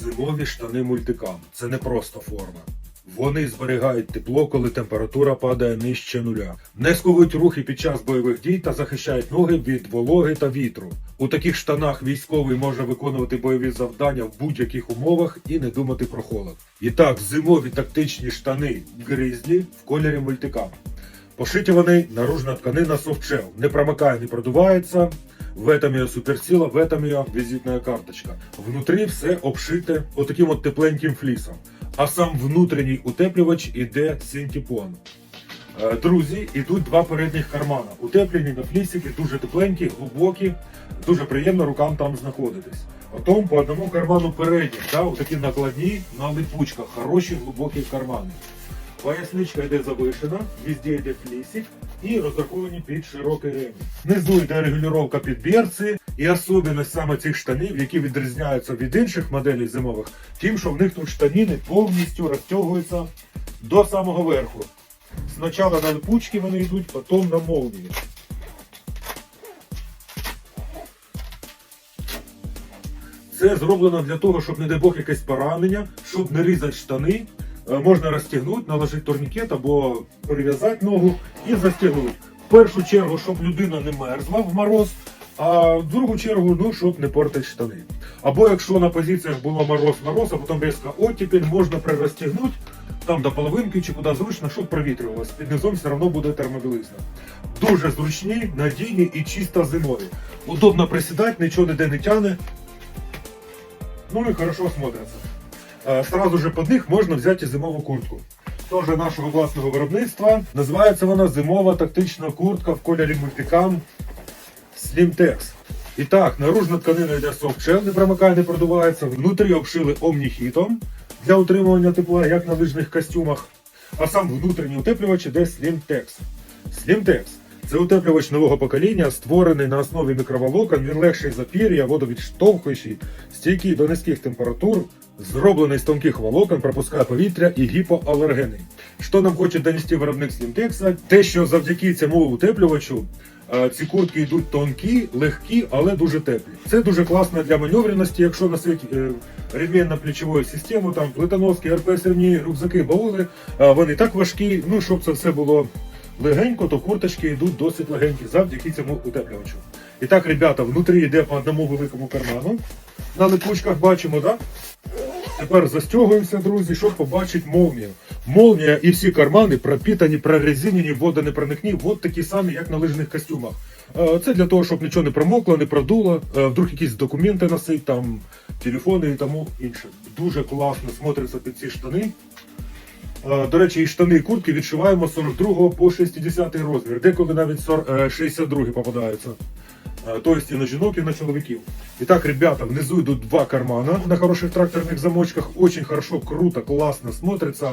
Зимові штани мультикам це не просто форма. Вони зберігають тепло, коли температура падає нижче нуля. Не скують рухи під час бойових дій та захищають ноги від вологи та вітру. У таких штанах військовий може виконувати бойові завдання в будь-яких умовах і не думати про холод. І так, зимові тактичні штани грізлі в кольорі мультикам. Пошиті вони наружна тканина софтшел. Не промикає, не продувається. В этом ее суперсила, в этом ее визитная карточка. Внутрі все обшите отаким от тепленьким флісом. А сам внутрішній утеплювач іде синтепон. Е, Друзі, ідуть два передніх кармана. Утеплені на флісики, дуже тепленькі, глибокі, дуже приємно рукам там знаходитись. Потім по одному карману передніх, да, такі накладні на липучках, хороші глибокі кармани. Поясничка йде завишена, везде йде флісик і розраховані під широкий ремінь. Внизу йде регулювання під берці і особливість саме цих штанів, які відрізняються від інших моделей зимових, тим, що в них тут штаніни повністю розтягуються до самого верху. Спочатку на липучки вони йдуть, потім на молнії. Це зроблено для того, щоб, не дай Бог, якесь поранення, щоб не різати штани. Е, Можна розтягнути, наложити турнікет або перев'язати ногу і застягнути. В першу чергу, щоб людина не мерзла в мороз, а в другу чергу, ну, щоб не портити штани. Або якщо на позиціях було мороз-мороз, а потім різко оттепель, можна прирозтягнути там до половинки чи куди зручно, щоб провітрювалося. Під низом все одно буде термобілизна. Дуже зручні, надійні і чисто зимові. Удобно присідати, нічого ніде не тяне. Ну и хорошо смотрятся. Е, Сразу же под них можна взяти зимову куртку. Тоже нашого власного виробництва. Називається вона зимова тактична куртка в кольорі мультикам Slimtex. І так, наружна тканина йде софтшел, не промикає, не продувається. Внутрі обшили омніхітом для утримування тепла, як на лижних костюмах. А сам внутрішній утеплювач іде Slimtex. Slimtex це утеплювач нового покоління, створений на основі мікроволокон, він легший за пір'я, водовідштовхуючий, стійкий до низьких температур, зроблений з тонких волокон, пропускає повітря і гіпоалергенний. Що нам хоче донести виробник Slimtex? Те, що завдяки цьому утеплювачу е, ці куртки йдуть тонкі, легкі, але дуже теплі. Це дуже класно для маневреності, якщо носить е, ремінь плечову систему, там плитоноски, РПС ремні, рюкзаки, баули, е, вони так важкі, ну щоб це все було легенько, то курточки йдуть досить легенькі завдяки цьому утеплювачу. І так, ребята, внутрі йде по одному великому карману. На липучках бачимо, так? Тепер застягуємося, друзі, щоб побачити молнію. Молнія і всі кармани пропітані, прорезинені, вода не проникні, от такі самі, як на лижних костюмах. Е, Це для того, щоб нічого не промокло, не продуло, е, вдруг якісь документи носить, там телефони і тому інше. Дуже класно смотриться під ці штани. Е, До речі, і штани і куртки відшиваємо з 42 по 60 розмір, деколи навіть 40, е, 62 попадаються. Тобто і на жінок, і на чоловіків. І так, ребята, внизу йдуть два кармана на хороших тракторних замочках. Очень хорошо, круто, классно смотрится.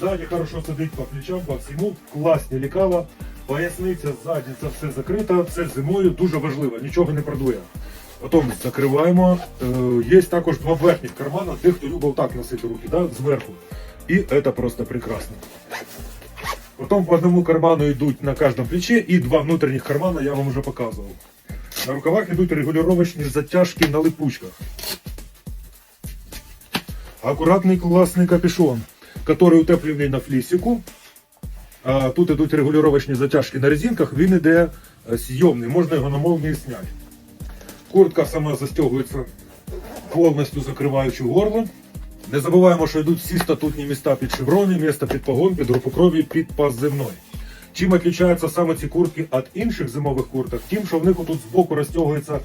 Сзади хорошо сидить по плечам, по всьому. Класні лікала. Поясниця це все закрито. Це зимою дуже важливо, нічого не продує. Потім закриваємо. Е, Є також два верхніх кармана, де хто любив так носити руки, да, зверху. І це просто прекрасно. Потім по одному карману йдуть на кожному плечі, і два внутрішніх кармана я вам вже показував. На рукавах йдуть регулювачні затяжки на липучках. Акуратний класний капюшон, який утеплений на флісику. А тут йдуть регулювачні затяжки на резинках, він іде е, зйомний, можна його на молнії зняти. Куртка сама застягується повністю закриваючи горло. Не забуваємо, що йдуть всі статутні міста під шеврони, місто під погон, під групу крові, під пас. Чим відрізняються саме ці куртки від інших зимових курток? Тим, що в них отут збоку розтягується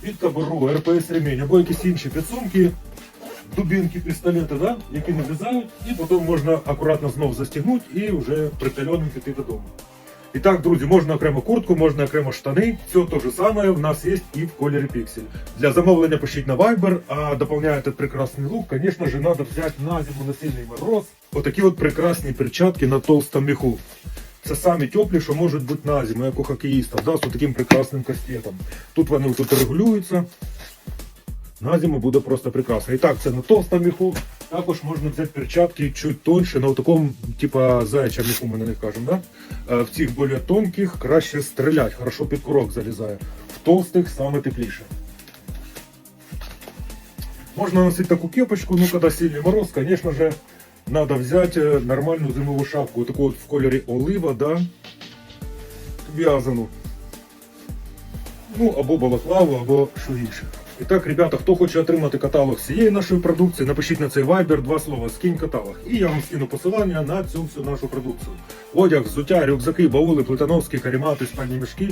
під кобуру, РПС ремінь або якісь інші підсумки, дубинки, пістолети, да? які не влізають, і потім можна акуратно знов застігнути і вже притальоним піти додому. І так, друзі, можна окремо куртку, можна окремо штани. Все те же саме в нас є і в кольорі піксель. Для замовлення пишіть на Viber, а дополняє этот прекрасний лук, конечно же, надо взять на зиму на сильний мороз. Отакі от прекрасні перчатки на толстому меху. Це самі теплі, що можуть бути на зиму, як у хокеїстів, да, з таким прекрасним кастетом. Тут вони тут регулюються. На зиму буде просто прекрасно. І так, це на толстому меху. Також можна взяти перчатки чуть тоньше, на такому, типа заяча меху, ми на них кажемо. Да? Е, В цих більш тонких краще стріляти, хорошо під курок залізає. В толстих саме тепліше. Можно носить такую кепочку, ну когда сильный мороз, конечно же, надо взять э, нормальную зимовую шапку, такую вот в кольорі олива, да, в'язану. Ну, або балаклаву, або що інше. І так, ребята, хто хоче отримати каталог всієї нашої продукції, напишіть на цей вайбер два слова скинь каталог. І я вам скину посилання на цю всю нашу продукцію. Одяг, взуття, рюкзаки, баули, плитановські, карімати, спальні мішки,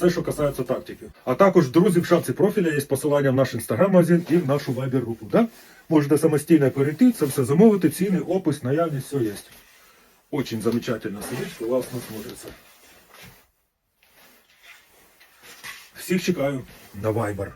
все, що касається тактики. А також, друзі, в шапці профіля є посилання в наш інстаграм-магазин і в нашу вайбер групу. Да? Можете самостійно перейти, це все замовити, ціни, опис, наявність, все є. Очень замечательно сидить, класно смотрится. Всіх чекаю на вайбер.